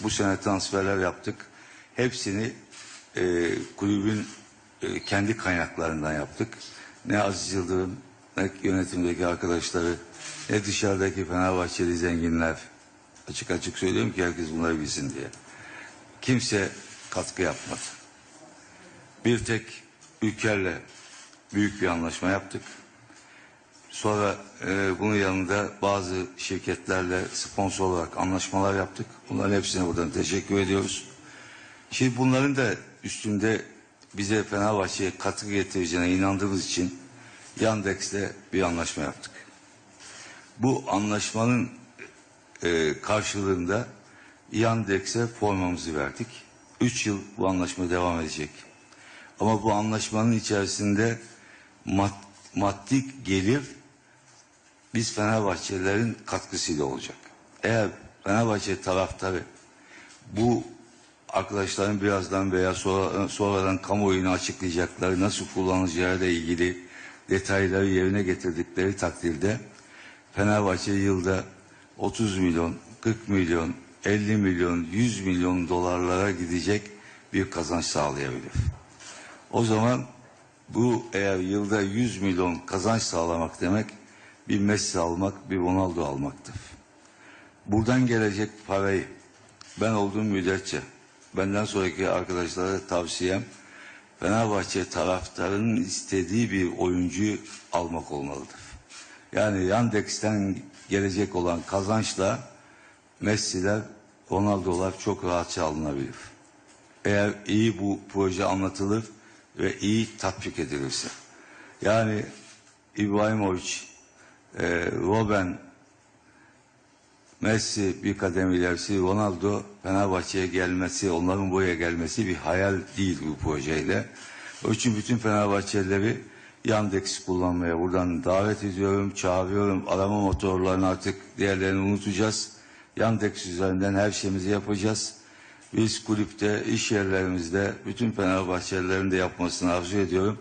Bu sene transferler yaptık. Hepsini e, kulübün e, kendi kaynaklarından yaptık. Ne Aziz Yıldırım, ne yönetimdeki arkadaşları, ne dışarıdaki Fenerbahçeli zenginler. Açık açık söylüyorum ki herkes bunları bilsin diye. Kimse katkı yapmadı. Bir tek ülkelerle büyük bir anlaşma yaptık. Sonra e, bunun yanında bazı şirketlerle sponsor olarak anlaşmalar yaptık. Bunların hepsine buradan teşekkür ediyoruz. Şimdi bunların da üstünde bize Fenerbahçe'ye katkı getireceğine inandığımız için Yandex'le bir anlaşma yaptık. Bu anlaşmanın e, karşılığında Yandex'e formamızı verdik. Üç yıl bu anlaşma devam edecek. Ama bu anlaşmanın içerisinde mad- maddi gelir biz Fenerbahçelilerin katkısıyla olacak. Eğer Fenerbahçe taraftarı bu arkadaşların birazdan veya sonra, sonradan kamuoyuna açıklayacakları nasıl kullanılacağı ile ilgili detayları yerine getirdikleri takdirde Fenerbahçe yılda 30 milyon, 40 milyon, 50 milyon, 100 milyon dolarlara gidecek bir kazanç sağlayabilir. O zaman bu eğer yılda 100 milyon kazanç sağlamak demek bir Messi almak, bir Ronaldo almaktır. Buradan gelecek parayı ben olduğum müddetçe benden sonraki arkadaşlara tavsiyem Fenerbahçe taraftarının istediği bir oyuncuyu almak olmalıdır. Yani Yandex'ten gelecek olan kazançla Messi'ler, Ronaldo'lar çok rahatça alınabilir. Eğer iyi bu proje anlatılır ve iyi tatbik edilirse. Yani İbrahimovic, e, Robben, Messi bir kadem ilerisi, Ronaldo Fenerbahçe'ye gelmesi, onların buraya gelmesi bir hayal değil bu projeyle. O için bütün Fenerbahçelileri Yandex kullanmaya buradan davet ediyorum, çağırıyorum. Arama motorlarını artık diğerlerini unutacağız. Yandex üzerinden her şeyimizi yapacağız. Biz kulüpte, iş yerlerimizde bütün Fenerbahçelilerin de yapmasını arzu ediyorum.